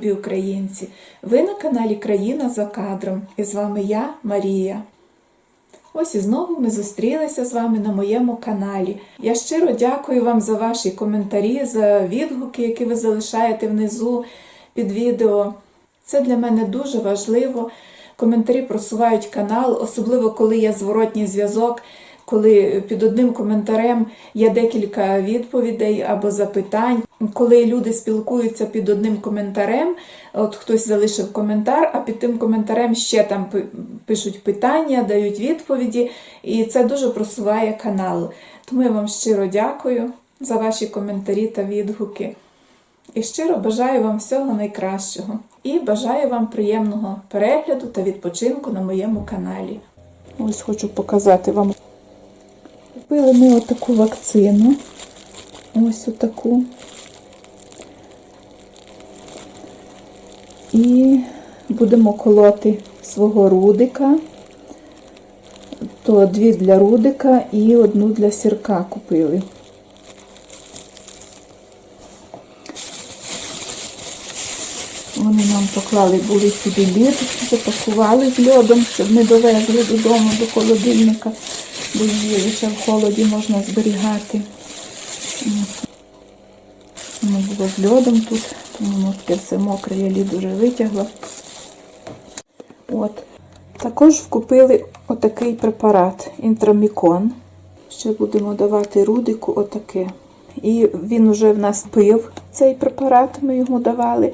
любі українці! Ви на каналі Країна за кадром і з вами я, Марія. Ось і знову ми зустрілися з вами на моєму каналі. Я щиро дякую вам за ваші коментарі, за відгуки, які ви залишаєте внизу під відео. Це для мене дуже важливо. Коментарі просувають канал, особливо коли є зворотній зв'язок, коли під одним коментарем є декілька відповідей або запитань. Коли люди спілкуються під одним коментарем, от хтось залишив коментар, а під тим коментарем ще там пишуть питання, дають відповіді, і це дуже просуває канал. Тому я вам щиро дякую за ваші коментарі та відгуки. І щиро бажаю вам всього найкращого. І бажаю вам приємного перегляду та відпочинку на моєму каналі. Ось хочу показати вам. Купили ми отаку вакцину. Ось отаку. І будемо колоти свого рудика. То дві для рудика і одну для сірка купили. Вони нам поклали були сюди лід, запакували з льодом, щоб не довезли додому до холодильника, бо її лише в холоді можна зберігати. Воно було з льодом тут, тому воно таке все мокре, я лід уже витягла. От. Також вкупили отакий препарат інтрамікон. Ще будемо давати рудику отаке. І він вже в нас пив цей препарат, ми йому давали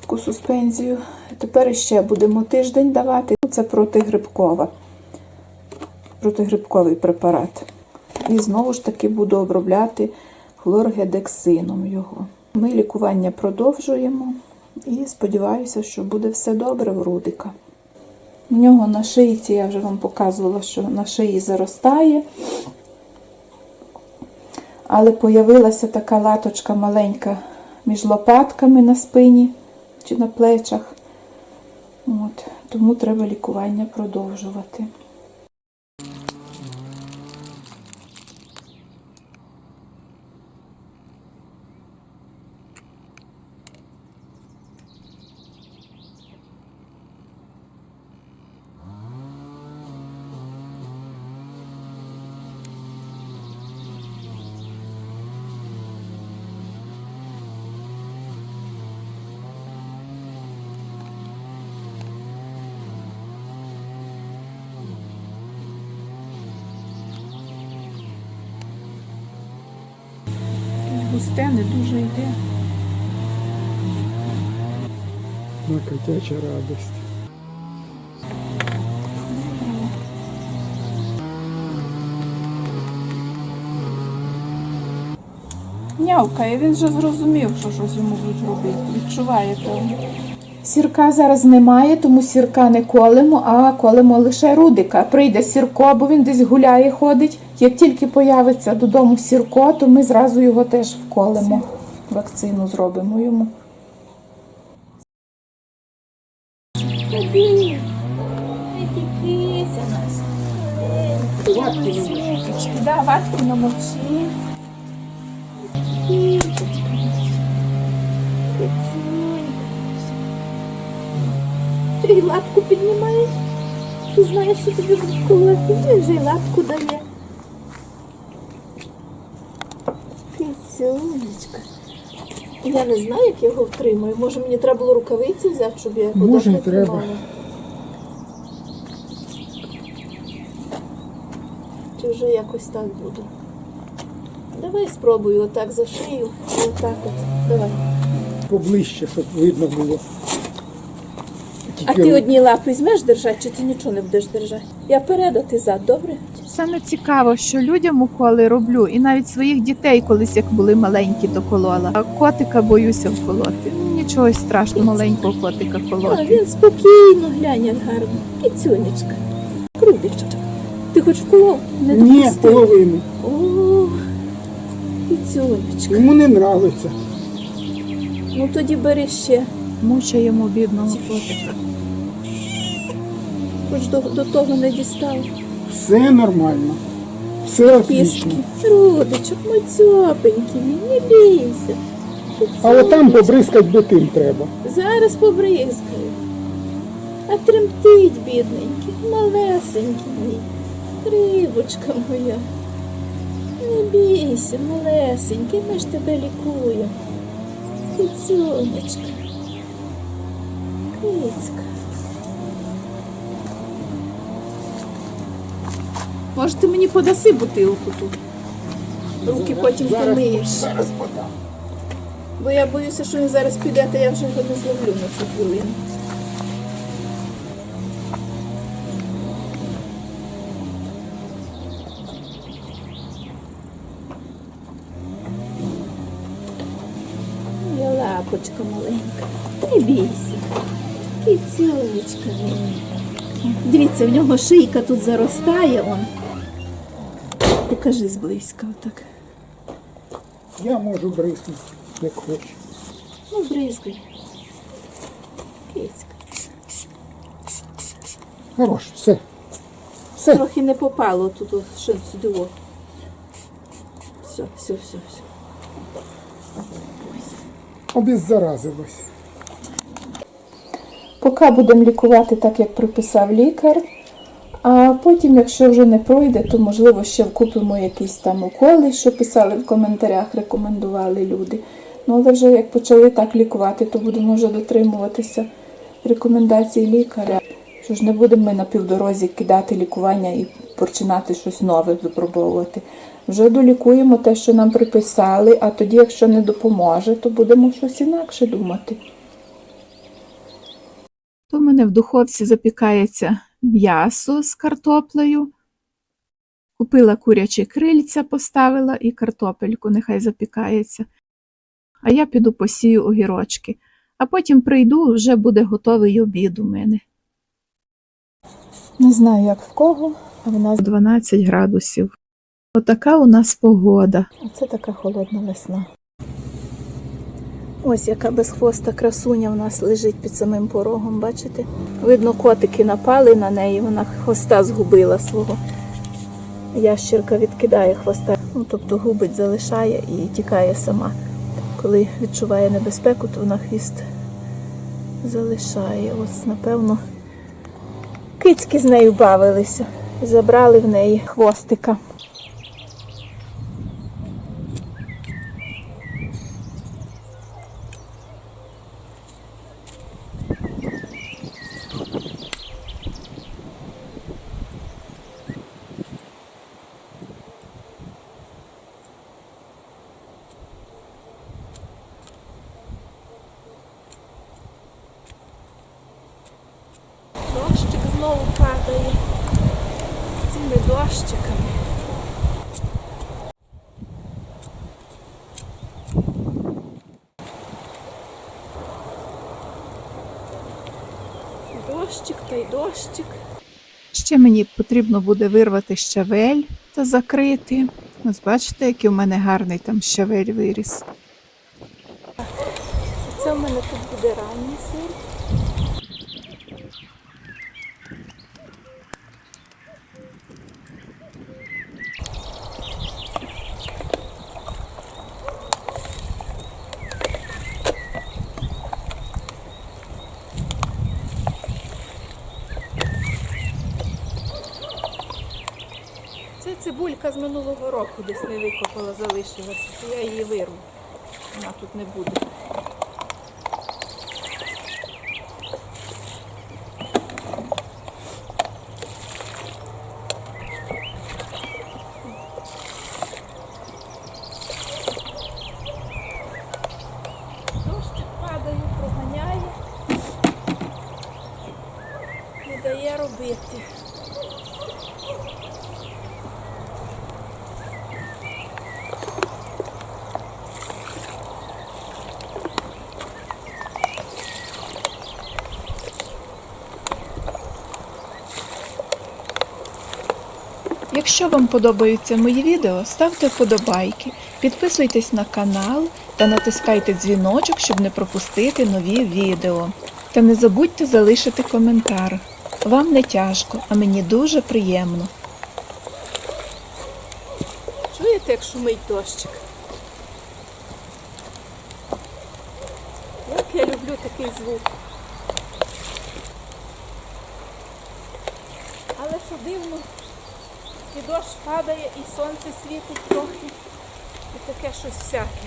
таку суспензію. Тепер ще будемо тиждень давати. Це протигрибкова. Протигрибковий препарат. І знову ж таки буду обробляти хлоргедексином його. Ми лікування продовжуємо і сподіваюся, що буде все добре в Рудика. В нього на шийці, я вже вам показувала, що на шиї заростає. Але появилася така латочка маленька між лопатками на спині чи на плечах. От, тому треба лікування продовжувати. Густе не дуже йде. На котяча. Нявкає, він вже зрозумів, що щось йому будуть робити. Відчуває певно. Сірка зараз немає, тому сірка не колемо, а колемо лише рудика. Прийде сірко, бо він десь гуляє, ходить. Як тільки появиться додому сірко, то ми зразу його теж вколемо. Вакцину зробимо йому. Да, ватку. Ти лапку піднімаєш? Ти знаєш, що тобі будуть колоти, він же й лапку дає. Піцюнечка. Я не знаю, як я його втримую. Може мені треба було рукавиці взяти, щоб я його Може, так і треба. тримала? Чи вже якось так буду? Давай спробую отак за шию отак от. Давай. Поближче, щоб видно було. А ти одні лапи візьмеш держати, чи ти нічого не будеш держати? Я перед, а ти зад, добре? Саме цікаво, що людям уколи роблю, і навіть своїх дітей колись як були маленькі, доколола. А котика боюся вколоти. Нічого страшного, маленького котика А він спокійно глянь, як гарно. І цюнечка. Крудичка. Ти хоч вколов? Не Ні, допустив? половину. О, і цюнечка. Йому не нравиться. Ну тоді бери ще. Мучаємо бідного котика. Хоч до, до того не дістав. Все нормально. Все отлично. Родичок, мой цьопенький, не бійся. А отам побризкать би тим треба. Зараз побризкаю. А тремтить, бідненький, малесенький мій. Рибочка моя. Не бійся, малесенький, ми ж тебе лікуємо. Кицюнечка. Кицька. Може, ти мені подаси бутилку тут? Руки потім помиєш. Зараз подам. Бо я боюся, що він зараз піде, то я вже його не зловлю на цю хвилину. Моя лапочка маленька. Не бійся. Кіцюнечка мені. Дивіться, в нього шийка тут заростає он. Покажи зблизька отак. Я можу бризнути, як хочу. Ну, бризкай. Кицька. Хорош, все. Все. Трохи не попало тут о, ще сюди. О. Все, все, все, все. Обеззаразилось. Поки будемо лікувати так, як приписав лікар. А потім, якщо вже не пройде, то можливо ще вкупимо якісь там уколи, що писали в коментарях, рекомендували люди. Ну але вже як почали так лікувати, то будемо вже дотримуватися рекомендацій лікаря. Що ж не будемо ми на півдорозі кидати лікування і починати щось нове випробовувати. Вже долікуємо те, що нам приписали, а тоді, якщо не допоможе, то будемо щось інакше думати. То в мене в духовці запікається м'ясо з картоплею. Купила курячі крильця, поставила і картопельку, нехай запікається. А я піду посію огірочки. А потім прийду, вже буде готовий обід у мене. Не знаю, як в кого, а в нас 12 градусів. Отака у нас погода. Оце така холодна весна. Ось яка безхвоста красуня в нас лежить під самим порогом, бачите? Видно, котики напали на неї, вона хвоста згубила свого. Ящерка відкидає хвоста, ну, тобто губить, залишає і тікає сама. Коли відчуває небезпеку, то вона хвіст залишає. Ось, напевно, кицьки з нею бавилися, забрали в неї хвостика. Дощик знову падає з цими дощиками. Дощик та й дощик. Ще мені потрібно буде вирвати щавель та закрити. Ось бачите, який у мене гарний там щавель виріс. Це в мене тут буде ранній сир. Це цибулька з минулого року десь не викопала, залишилася, то я її вирву. Вона тут не буде. Дощик падає, проганяє, не дає робити. Якщо вам подобаються мої відео, ставте вподобайки, підписуйтесь на канал та натискайте дзвіночок, щоб не пропустити нові відео. Та не забудьте залишити коментар. Вам не тяжко, а мені дуже приємно. Чуєте, як шумить дощик? Як я люблю такий звук. Але що дивно, і дощ падає, і сонце світить трохи. І таке щось всяке.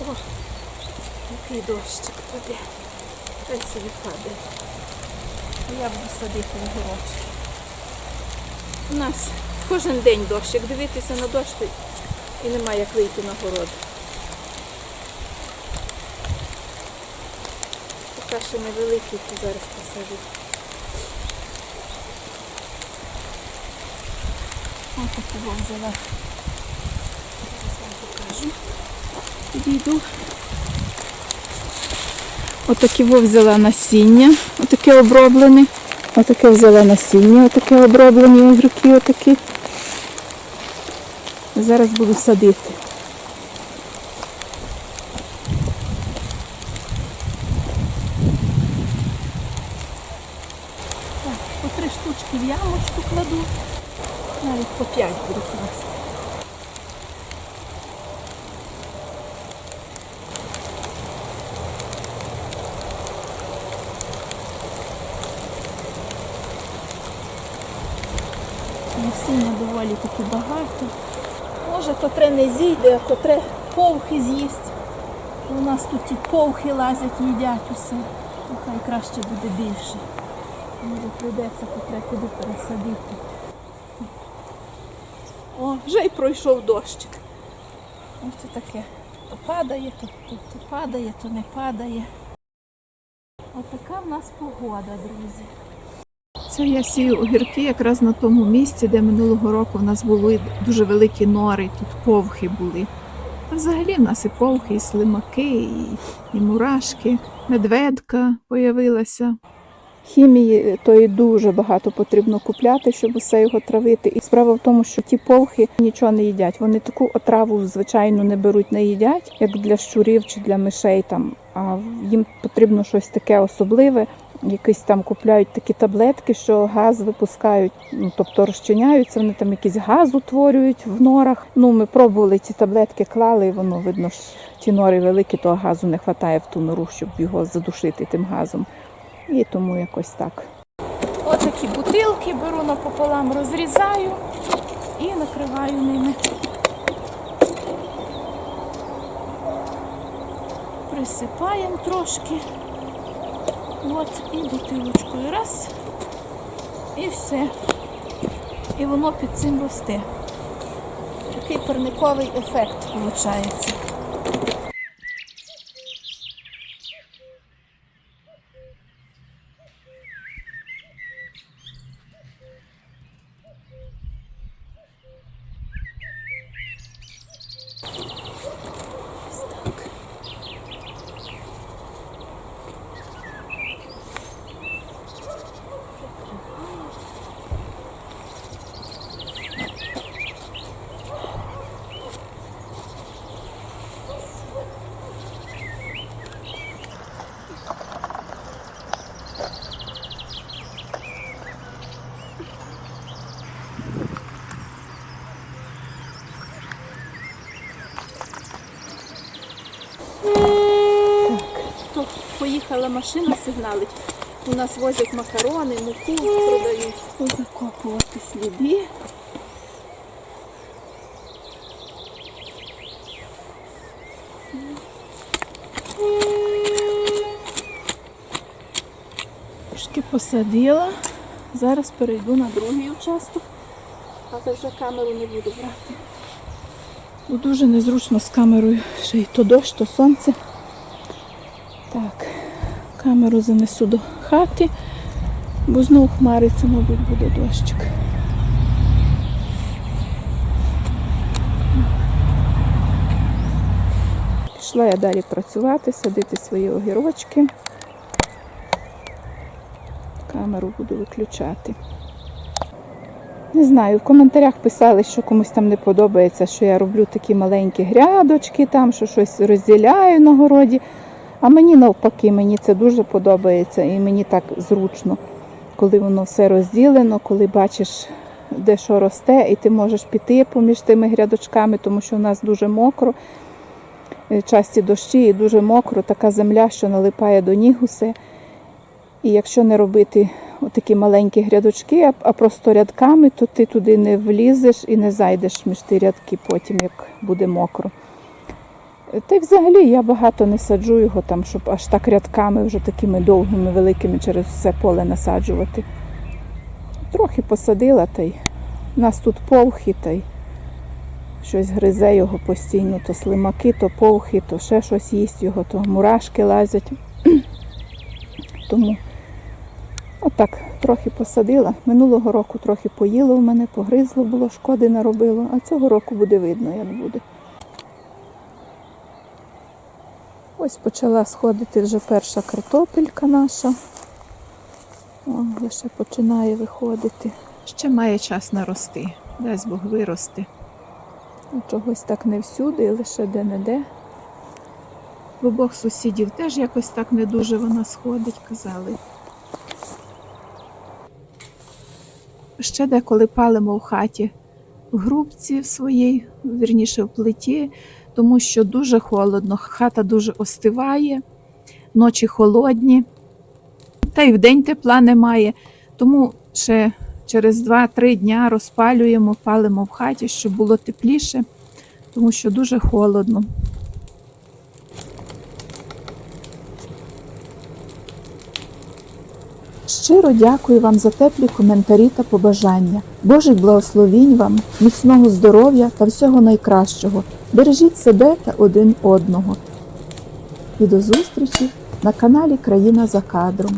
О, який дощик туди. Хай собі падає. Я буду садити огірочки. У нас кожен день дощ. Дивитися на дощ, і немає як вийти на город. Поки ще невеликий, то зараз посажу. Ось такого взяла. Зараз вам покажу. Підійду. Отакі взяла насіння, отаке оброблене. Отаке взяла насіння, отаке оброблені огірки отакі. Зараз буду садити. Так, по в ямочку кладу. Навіть по п'ять буду класти. Насіння доволі таки багато. Може, котре не зійде, а котре повхи з'їсть. У нас тут ті повхи лазять, їдять усе. То хай краще буде більше. Може прийдеться куди пересадити. О, вже й пройшов дощик. Ось це таке. То падає, то, то, то падає, то не падає. Отака в нас погода, друзі. Це я сію огірки якраз на тому місці, де минулого року в нас були дуже великі нори, тут повхи були. Та взагалі в нас і повхи, і слимаки, і, і мурашки, медведка появилася. Хімії тої дуже багато потрібно купляти, щоб усе його травити. І справа в тому, що ті повхи нічого не їдять. Вони таку отраву, звичайно, не беруть, не їдять, як для щурів чи для мишей. Там а їм потрібно щось таке особливе. Якісь там купляють такі таблетки, що газ випускають, ну тобто розчиняються, вони там якийсь газ утворюють в норах. Ну ми пробували ці таблетки, клали, і воно видно, що ті нори великі, того газу не вистачає в ту нору, щоб його задушити тим газом. І тому якось так. Отакі бутилки беру напополам, розрізаю і накриваю ними. Присипаємо трошки. От, і бутилочкою раз. І все. І воно під цим росте. Такий парниковий ефект виходить. То поїхала машина сигналить. У нас возять макарони, муку продають. Позакопувати сліди. Трошки посадила. Зараз перейду на другий участок, але вже камеру не буду брати. Бо дуже незручно з камерою. Ще й то дощ, то сонце. Так, камеру занесу до хати, бо знову хмариться, мабуть, буде дощик. Пішла я далі працювати, садити свої огірочки. Камеру буду виключати. Не знаю, в коментарях писали, що комусь там не подобається, що я роблю такі маленькі грядочки, там, що щось розділяю на городі. А мені навпаки, мені це дуже подобається і мені так зручно, коли воно все розділено, коли бачиш де що росте, і ти можеш піти поміж тими грядочками, тому що в нас дуже мокро. Е, Часті дощі і дуже мокро, така земля, що налипає до ніг усе. І якщо не робити такі маленькі грядочки, а просто рядками, то ти туди не влізеш і не зайдеш між ті рядки потім, як буде мокро. Та й взагалі я багато не саджу його там, щоб аж так рядками, вже такими довгими, великими через все поле насаджувати. Трохи посадила та й у нас тут повхи, та й щось гризе його постійно, то слимаки, то повхи, то ще щось їсть його, то мурашки лазять. Тому отак трохи посадила. Минулого року трохи поїло в мене, погризло було, шкоди наробило, а цього року буде видно, як буде. Ось почала сходити вже перша картопелька наша. О, лише починає виходити. Ще має час нарости. Дасть Бог вирости. Ну, Чогось так не всюди, лише де-не-де. В обох сусідів теж якось так не дуже вона сходить, казали. Ще деколи палимо в хаті в грубці в своїй, вірніше в плиті, тому що дуже холодно, хата дуже остиває, ночі холодні, та й вдень тепла немає. Тому ще через 2-3 дня розпалюємо, палимо в хаті, щоб було тепліше, тому що дуже холодно. Щиро дякую вам за теплі коментарі та побажання. Божих благословінь вам, міцного здоров'я та всього найкращого. Бережіть себе та один одного. І до зустрічі на каналі Країна за кадром.